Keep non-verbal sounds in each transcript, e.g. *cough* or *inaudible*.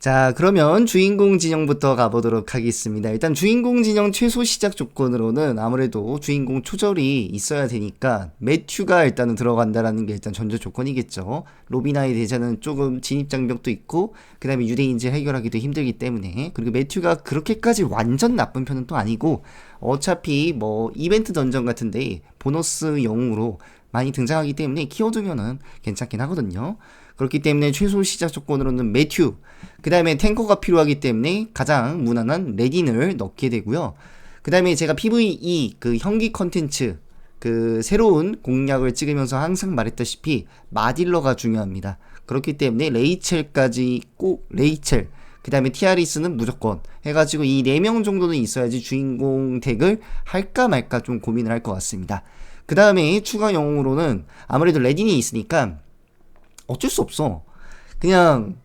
자, 그러면 주인공 진영부터 가보도록 하겠습니다. 일단 주인공 진영 최소 시작 조건으로는 아무래도 주인공 초절이 있어야 되니까 매튜가 일단은 들어간다라는 게 일단 전제 조건이겠죠. 로비나의 대자는 조금 진입 장벽도 있고, 그 다음에 유대인지 해결하기도 힘들기 때문에, 그리고 매튜가 그렇게까지 완전 나쁜 편은 또 아니고, 어차피 뭐 이벤트 던전 같은데 보너스 영웅으로 많이 등장하기 때문에 키워두면은 괜찮긴 하거든요. 그렇기 때문에 최소 시작 조건으로는 매튜, 그 다음에 탱커가 필요하기 때문에 가장 무난한 레딘을 넣게 되고요. 그 다음에 제가 PVE 그 형기 컨텐츠 그 새로운 공략을 찍으면서 항상 말했다시피 마딜러가 중요합니다. 그렇기 때문에 레이첼까지 꼭 레이첼 그 다음에 티아리스는 무조건 해가지고 이 네 명 정도는 있어야지 주인공 덱을 할까 말까 좀 고민을 할 것 같습니다. 그 다음에 추가 영웅으로는 아무래도 레딘이 있으니까 어쩔 수 없어. 그냥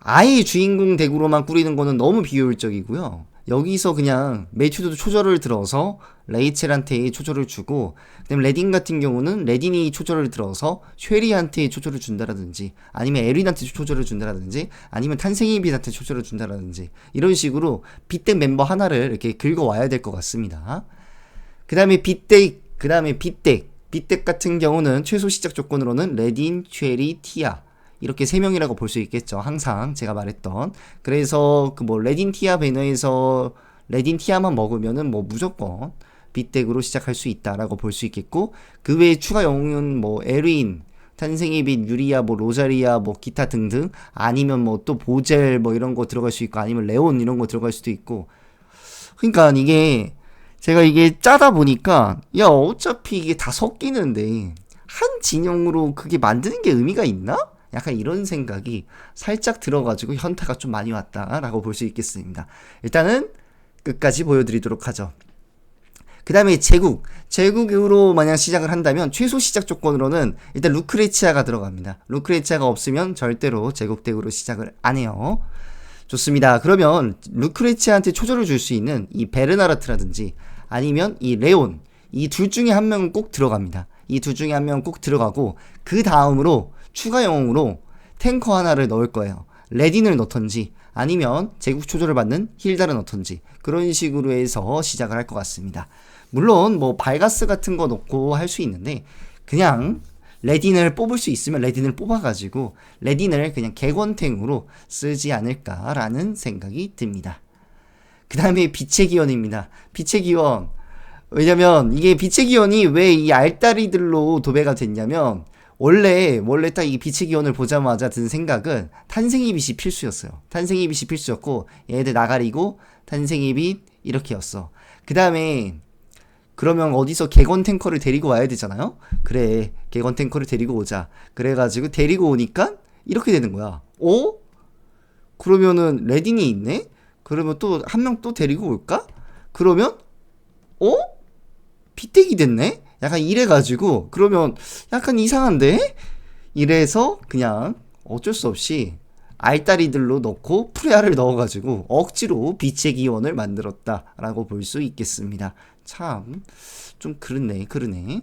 아예 주인공 덱으로만 꾸리는 거는 너무 비효율적이고요. 여기서 그냥 매튜도 초절을 들어서 레이첼한테 초절을 주고 그다음 레딘 같은 경우는 레딘이 초절을 들어서 쉐리한테 초절을 준다라든지 아니면 에린한테 초절을 준다라든지 아니면 탄생이 빛한테 초절을 준다라든지 이런 식으로 빗덱 멤버 하나를 이렇게 긁어와야 될 것 같습니다. 그 다음에 빗덱 그 다음에 빗덱 빗덱 같은 경우는 최소 시작 조건으로는 레딘, 쉐리, 티아 이렇게 세 명이라고 볼 수 있겠죠. 항상 제가 말했던. 그래서 그 뭐 레딘 티아 배너에서 레딘 티아만 먹으면은 뭐 무조건 빗덱으로 시작할 수 있다라고 볼 수 있겠고 그 외에 추가 영웅은 뭐 에린, 탄생의 빛, 유리아, 뭐 로자리아, 뭐 기타 등등 아니면 뭐 또 보젤 뭐 이런 거 들어갈 수 있고 아니면 레온 이런 거 들어갈 수도 있고 그러니까 이게 제가 이게 짜다 보니까 야 어차피 이게 다 섞이는데 한 진영으로 그게 만드는 게 의미가 있나? 약간 이런 생각이 살짝 들어가지고 현타가 좀 많이 왔다라고 볼 수 있겠습니다. 일단은 끝까지 보여드리도록 하죠. 그 다음에 제국. 제국으로 만약 시작을 한다면 최소 시작 조건으로는 일단 루크레치아가 들어갑니다. 루크레치아가 없으면 절대로 제국덱으로 시작을 안 해요. 좋습니다. 그러면 루크레치아한테 초절을 줄 수 있는 이 베르나르트라든지 아니면 이 레온 이 둘 중에 한 명은 꼭 들어갑니다. 이 둘 중에 한 명은 꼭 들어가고 그 다음으로 추가 영웅으로 탱커 하나를 넣을 거예요. 레딘을 넣던지 아니면 제국 초조를 받는 힐다를 넣던지 그런 식으로 해서 시작을 할 것 같습니다. 물론 뭐 발가스 같은 거 넣고 할 수 있는데 그냥 레딘을 뽑을 수 있으면 레딘을 뽑아가지고 레딘을 그냥 개권탱으로 쓰지 않을까라는 생각이 듭니다. 그 다음에 빛의 기원입니다. 빛의 기원. 왜냐면 이게 빛의 기원이 왜 이 알다리들로 도배가 됐냐면 원래 원래 딱 이 빛의 기원을 보자마자 든 생각은 탄생의 빛이 필수였어요. 탄생의 빛이 필수였고 얘들 나가리고 탄생의 빛 이렇게였어. 그 다음에 그러면 어디서 개건 탱커를 데리고 와야 되잖아요? 그래, 개건 탱커를 데리고 오자. 그래가지고 데리고 오니까 이렇게 되는 거야. 어? 그러면은 레딘이 있네? 그러면 또 한 명 또 데리고 올까? 그러면 어? 피택이 됐네? 약간 이래가지고 그러면 약간 이상한데? 이래서 그냥 어쩔 수 없이 알다리들로 넣고 프레아를 넣어가지고 억지로 빛의 기원을 만들었다라고 볼 수 있겠습니다. 참, 좀 그렇네, 그러네.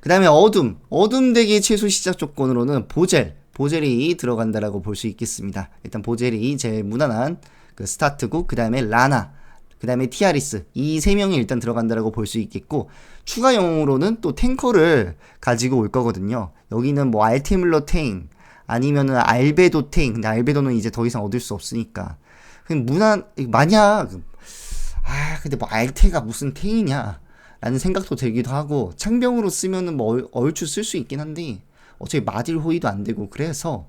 그 다음에 어둠. 어둠 덱의 최소 시작 조건으로는 보젤. 보젤이 들어간다라고 볼 수 있겠습니다. 일단 보젤이 제일 무난한 그 스타트고, 그 다음에 라나. 그 다음에 티아리스. 이 세 명이 일단 들어간다라고 볼 수 있겠고, 추가 영웅으로는 또 탱커를 가지고 올 거거든요. 여기는 뭐 알테밀러 탱, 아니면은 알베도 탱. 근데 알베도는 이제 더 이상 얻을 수 없으니까. 그냥 무난, 만약, 아, 근데 뭐 알테가 무슨 탱이냐. 라는 생각도 들기도 하고, 창병으로 쓰면은 뭐 얼, 얼추 쓸 수 있긴 한데, 어차피 마딜 호위도 안 되고, 그래서,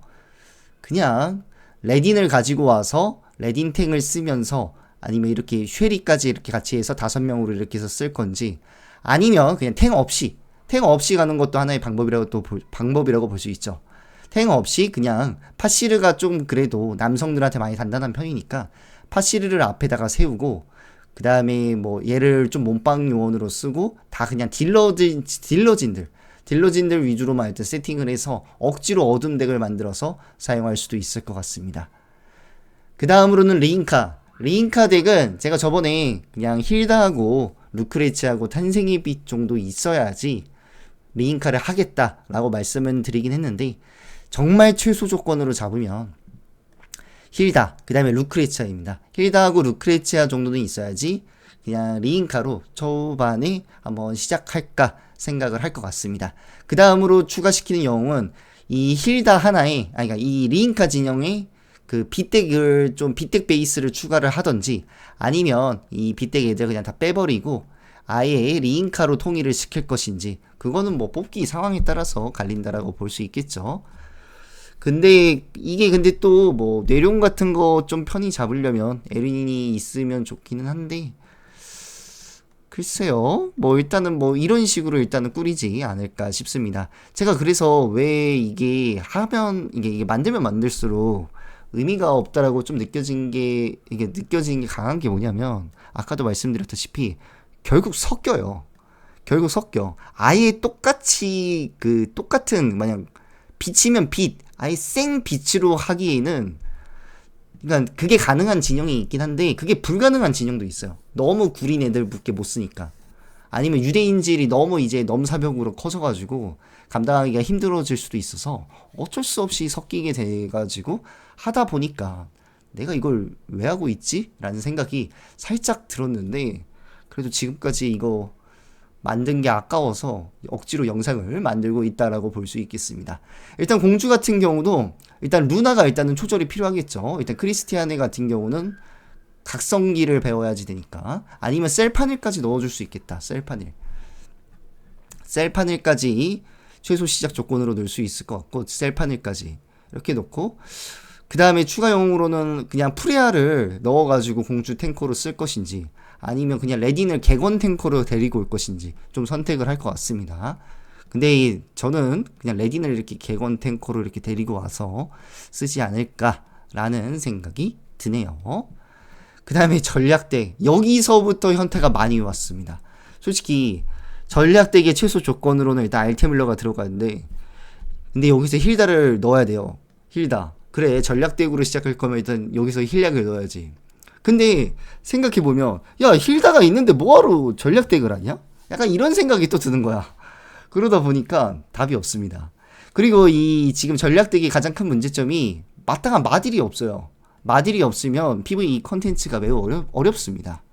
그냥, 레딘을 가지고 와서, 레딘 탱을 쓰면서, 아니면 이렇게 쉐리까지 이렇게 같이 해서 다섯 명으로 이렇게 해서 쓸 건지, 아니면 그냥 탱 없이, 탱 없이 가는 것도 하나의 방법이라고 또, 볼- 방법이라고 볼 수 있죠. 탱 없이 그냥 파시르가 좀 그래도 남성들한테 많이 단단한 편이니까 파시르를 앞에다가 세우고 그 다음에 뭐 얘를 좀 몸빵 요원으로 쓰고 다 그냥 딜러진 딜러진들 딜러진들 위주로만 일단 세팅을 해서 억지로 어둠 덱을 만들어서 사용할 수도 있을 것 같습니다. 그 다음으로는 리인카. 리인카 덱은 제가 저번에 그냥 힐다하고 루크레치하고 탄생의 빛 정도 있어야지 리인카를 하겠다라고 말씀을 드리긴 했는데 정말 최소 조건으로 잡으면 힐다, 그 다음에 루크레치아입니다. 힐다하고 루크레치아 정도는 있어야지 그냥 리인카로 초반에 한번 시작할까 생각을 할 것 같습니다. 그 다음으로 추가시키는 영웅은 이 힐다 하나에, 아니, 그러니까 이 리인카 진영에 그 빗덱을 좀 빗덱 베이스를 추가를 하던지 아니면 이 빗덱 애들 그냥 다 빼버리고 아예 리인카로 통일을 시킬 것인지 그거는 뭐 뽑기 상황에 따라서 갈린다라고 볼 수 있겠죠. 근데 이게 근데 또 뭐 내룡 같은 거 좀 편히 잡으려면 에린이 있으면 좋기는 한데 글쎄요. 뭐 일단은 뭐 이런 식으로 일단은 꾸리지 않을까 싶습니다. 제가 그래서 왜 이게 하면 이게, 이게 만들면 만들수록 의미가 없다라고 좀 느껴진 게 이게 느껴지는 게 강한 게 뭐냐면 아까도 말씀드렸다시피 결국 섞여요. 결국 섞여. 아예 똑같이 그 똑같은 만약 빛이면 빛, 아예 생 빛으로 하기에는 그러니까 그게 가능한 진영이 있긴 한데 그게 불가능한 진영도 있어요. 너무 구린 애들밖에 못 쓰니까. 아니면 유대인질이 너무 이제 넘사벽으로 커져가지고 감당하기가 힘들어질 수도 있어서 어쩔 수 없이 섞이게 돼가지고 하다 보니까 내가 이걸 왜 하고 있지? 라는 생각이 살짝 들었는데 그래도 지금까지 이거 만든 게 아까워서 억지로 영상을 만들고 있다라고 볼 수 있겠습니다. 일단 공주 같은 경우도 일단 루나가 일단은 초절이 필요하겠죠. 일단 크리스티아네 같은 경우는 각성기를 배워야지 되니까 아니면 셀파닐까지 넣어줄 수 있겠다. 셀파닐. 셀파닐까지 최소 시작 조건으로 넣을 수 있을 것 같고 셀파닐까지 이렇게 놓고 그 다음에 추가 영웅으로는 그냥 프레아를 넣어가지고 공주 탱커로 쓸 것인지 아니면 그냥 레딘을 객원 탱커로 데리고 올 것인지 좀 선택을 할 것 같습니다. 근데 저는 그냥 레딘을 이렇게 객원 탱커로 이렇게 데리고 와서 쓰지 않을까라는 생각이 드네요. 그 다음에 전략덱. 여기서부터 현태가 많이 왔습니다. 솔직히 전략덱의 최소 조건으로는 일단 알테밀러가 들어가는데 근데 여기서 힐다를 넣어야 돼요. 힐다. 그래 전략덱으로 시작할 거면 일단 여기서 힐약을 넣어야지. 근데 생각해보면 야 힐다가 있는데 뭐하러 전략덱을 하냐? 약간 이런 생각이 또 드는 거야. 그러다 보니까 답이 없습니다. 그리고 이 지금 전략덱의 가장 큰 문제점이 마땅한 마딜이 없어요. 마딜이 없으면 PVE 컨텐츠가 매우 어렵, 어렵습니다.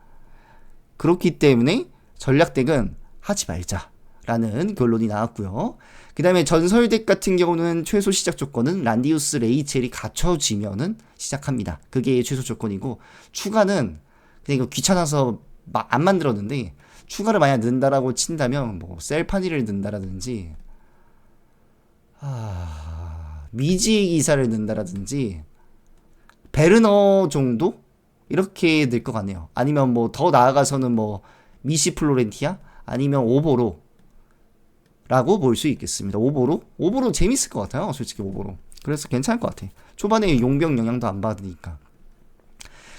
그렇기 때문에 전략덱은 하지 말자 라는 결론이 나왔고요. 그 다음에 전설덱 같은 경우는 최소 시작 조건은 란디우스 레이첼이 갖춰지면은 시작합니다. 그게 최소 조건이고 추가는 그냥 이거 귀찮아서 안 만들었는데 추가를 만약 넣는다라고 친다면 뭐 셀파니를 넣는다라든지 아, 미지 기사를 넣는다라든지 베르너 정도 이렇게 될 것 같네요. 아니면 뭐 더 나아가서는 뭐 미시 플로렌티아 아니면 오보로 라고 볼 수 있겠습니다. 오보로? 오보로 재밌을 것 같아요. 솔직히 오보로. 그래서 괜찮을 것 같아. 초반에 용병 영향도 안 받으니까.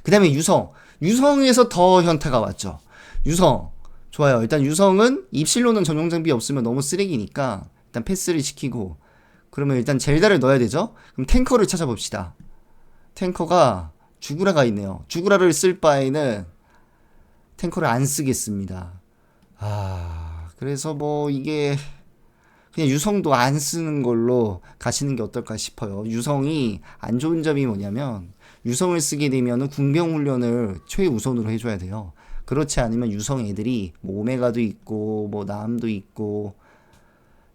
그 다음에 유성. 유성에서 더 현타가 왔죠. 유성. 좋아요. 일단 유성은 입실로는 전용 장비 없으면 너무 쓰레기니까 일단 패스를 시키고 그러면 일단 젤다를 넣어야 되죠. 그럼 탱커를 찾아봅시다. 탱커가 주구라가 있네요. 주구라를 쓸 바에는 탱커를 안 쓰겠습니다. 아, 그래서 뭐 이게 그냥 유성도 안 쓰는 걸로 가시는 게 어떨까 싶어요. 유성이 안 좋은 점이 뭐냐면 유성을 쓰게 되면은 궁병 훈련을 최우선으로 해줘야 돼요. 그렇지 않으면 유성 애들이 뭐 오메가도 있고 뭐 남도 있고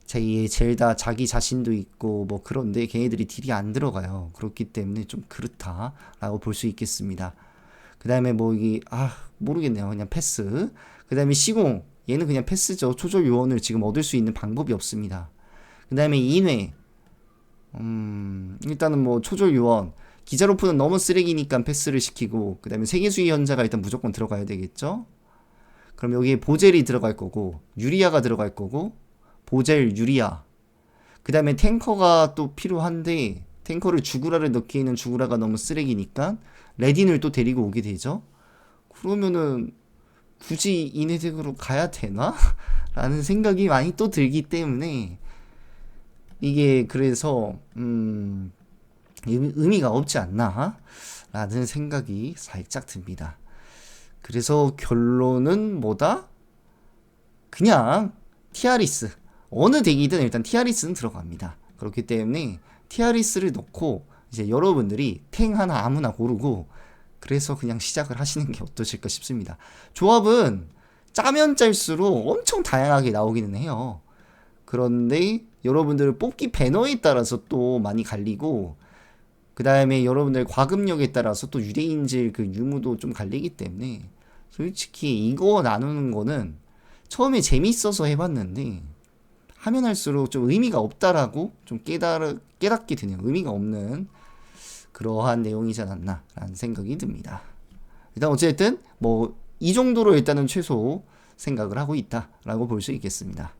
제 젤다 자기 자신도 있고 뭐 그런데 걔네들이 딜이 안 들어가요. 그렇기 때문에 좀 그렇다라고 볼 수 있겠습니다. 그 다음에 뭐 이게 아 모르겠네요. 그냥 패스. 그 다음에 시공 얘는 그냥 패스죠. 초절 요원을 지금 얻을 수 있는 방법이 없습니다. 그 다음에 인회. 음, 일단은 뭐 초절 요원. 기자로프는 너무 쓰레기니까 패스를 시키고, 그 다음에 세계수의 현자가 일단 무조건 들어가야 되겠죠? 그럼 여기에 보젤이 들어갈 거고, 유리아가 들어갈 거고, 보젤, 유리아. 그 다음에 탱커가 또 필요한데, 탱커를 주구라를 넣기에는 주구라가 너무 쓰레기니까, 레딘을 또 데리고 오게 되죠? 그러면은, 굳이 이네덱으로 가야 되나? *laughs* 라는 생각이 많이 또 들기 때문에 이게 그래서 음 의미가 없지 않나? 라는 생각이 살짝 듭니다. 그래서 결론은 뭐다? 그냥 티아리스 어느 덱이든 일단 티아리스는 들어갑니다. 그렇기 때문에 티아리스를 넣고 이제 여러분들이 탱 하나 아무나 고르고 그래서 그냥 시작을 하시는 게 어떠실까 싶습니다. 조합은 짜면 짤수록 엄청 다양하게 나오기는 해요. 그런데 여러분들 뽑기 배너에 따라서 또 많이 갈리고 그 다음에 여러분들 과금력에 따라서 또 유대인질 그 유무도 좀 갈리기 때문에 솔직히 이거 나누는 거는 처음에 재밌어서 해봤는데 하면 할수록 좀 의미가 없다라고 좀 깨달, 깨닫게 되네요. 의미가 없는 그러한 내용이지 않았나라는 생각이 듭니다. 일단 어쨌든 뭐 이 정도로 일단은 최소 생각을 하고 있다라고 볼 수 있겠습니다.